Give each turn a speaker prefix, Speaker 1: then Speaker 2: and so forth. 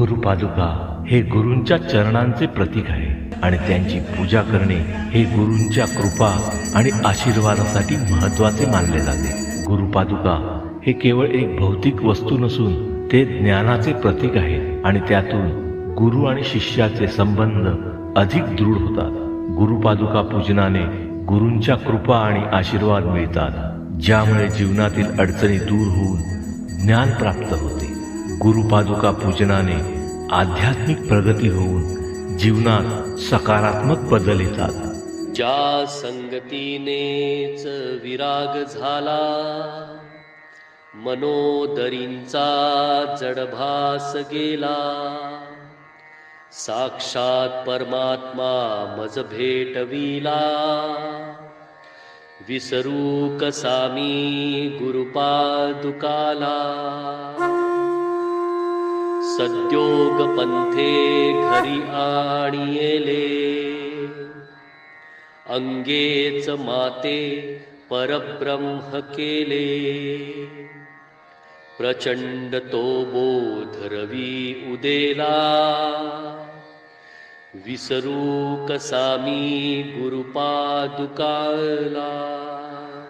Speaker 1: गुरुपादुका हे गुरूंच्या चरणांचे प्रतीक आहे आणि त्यांची पूजा करणे हे गुरूंच्या कृपा आणि आशीर्वादासाठी महत्त्वाचे मानले जाते. गुरुपादुका हे केवळ एक भौतिक वस्तू नसून ते ज्ञानाचे प्रतीक आहे आणि त्यातून गुरु आणि शिष्याचे संबंध अधिक दृढ होतात. गुरुपादुका पूजनाने गुरूंच्या कृपा आणि आशीर्वाद मिळतात ज्यामुळे जीवनातील अडचणी दूर होऊन ज्ञान प्राप्त होते. गुरुपादुका पूजनाने आध्यात्मिक प्रगती होऊन जीवनात सकारात्मक बदल येतात.
Speaker 2: ज्या संगतीनेच विराग झाला मनोदरींचा जडभास गेला. साक्षात परमात्मा मज भेटविला. विसरू कसामी गुरुपादुकाला? सद्योग पंथे घरी आणिले अंगेच माते परब्रह्म केले. प्रचंड तो बोधरवी उदेला. विसरू कसामी गुरुपादुकाला.